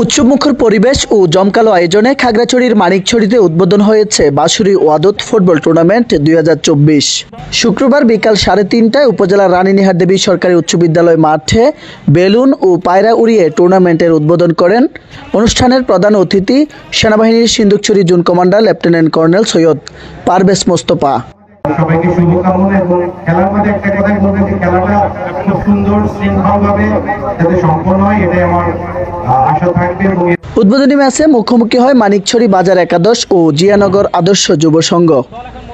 উৎসবমুখর পরিবেশ ও জমকালো আয়োজনে খাগড়াছড়ির মানিকছড়িতে উদ্বোধন হয়েছে বাঁশুরি ওয়াদত ফুটবল টুর্নামেন্ট দুই হাজার চব্বিশ। শুক্রবার বিকাল সাড়ে তিনটায় উপজেলার রানীনিহার দেবী সরকারি উচ্চ বিদ্যালয় মাঠে বেলুন ও পায়রা উড়িয়ে টুর্নামেন্টের উদ্বোধন করেন অনুষ্ঠানের প্রধান অতিথি সেনাবাহিনীর Sindhukchhari zone commander lieutenant colonel Syed Parvez Mostafa. সবাইকে শুভকামনা এবং খেলার মধ্যে একটা কথাই বলবেন যে খেলাটা খুব সুন্দর শৃঙ্খলভাবে যাতে সম্পন্ন হয়, এটাই আমার আশা থাকবে এবং উদ্বোধনী ম্যাচে মুখোমুখি হয় মানিকছড়ি বাজার একাদশ ও জিয়ানগর আদর্শ যুব সংঘ।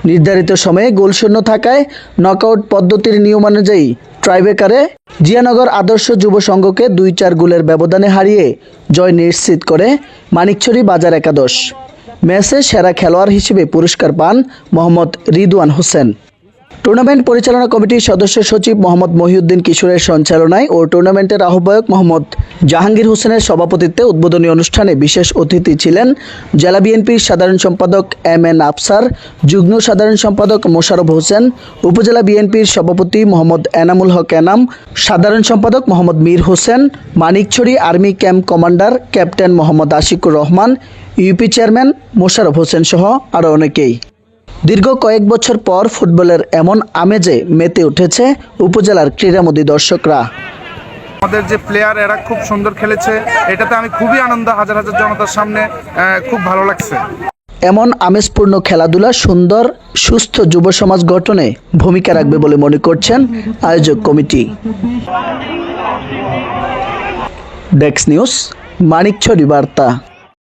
নির্ধারিত সময়ে গোলশূন্য থাকায় নকআউট পদ্ধতির নিয়মানুযায়ী ট্রাইবেকারে জিয়ানগর আদর্শ যুব সংঘকে দুই চার গোলের ব্যবধানে হারিয়ে জয় নিশ্চিত করে মানিকছড়ি বাজার একাদশ। ম্যাচে সেরা খেলোয়াড় হিসেবে পুরস্কার পান মোহাম্মদ রিদওয়ান হোসেন। টুর্নামেন্ট পরিচালনা কমিটির সদস্য সচিব মোহাম্মদ মহিউদ্দিন কিশোরের সঞ্চালনায় ও টুর্নামেন্টের আহ্বায়ক মোহাম্মদ জাহাঙ্গীর হোসেনের সভাপতিত্বে উদ্বোধনী অনুষ্ঠানে বিশেষ অতিথি ছিলেন জেলা বিএনপির সাধারণ সম্পাদক এম এন আফসার, যুগ্ম সাধারণ সম্পাদক মোশারফ হোসেন, উপজেলা বিএনপির সভাপতি মোহাম্মদ এনামুল হক এনাম, সাধারণ সম্পাদক Mohammad Mir Hossain, Manikchhari army camp commander captain Mohammad Ashikur Rahman, UP chairman Mosharraf Hossain সহ আরও অনেকেই। দীর্ঘ কয়েক বছর পর ফুটবলের এমন আমেজে মেতে উঠেছে উপজেলার ক্রীড়ামোদী দর্শকরা। আমাদের যে প্লেয়ার এরা খুব সুন্দর খেলেছে এটাতে আমি খুবই আনন্দ হাজার হাজার জনতার সামনে খুব ভালো লাগছে। এমন আমেজপূর্ণ খেলাধুলা সুন্দর সুস্থ যুব সমাজ গঠনে ভূমিকা রাখবে বলে মনে করছেন আয়োজক কমিটি। ডেক্স নিউজ মানিকছড়ি বার্তা।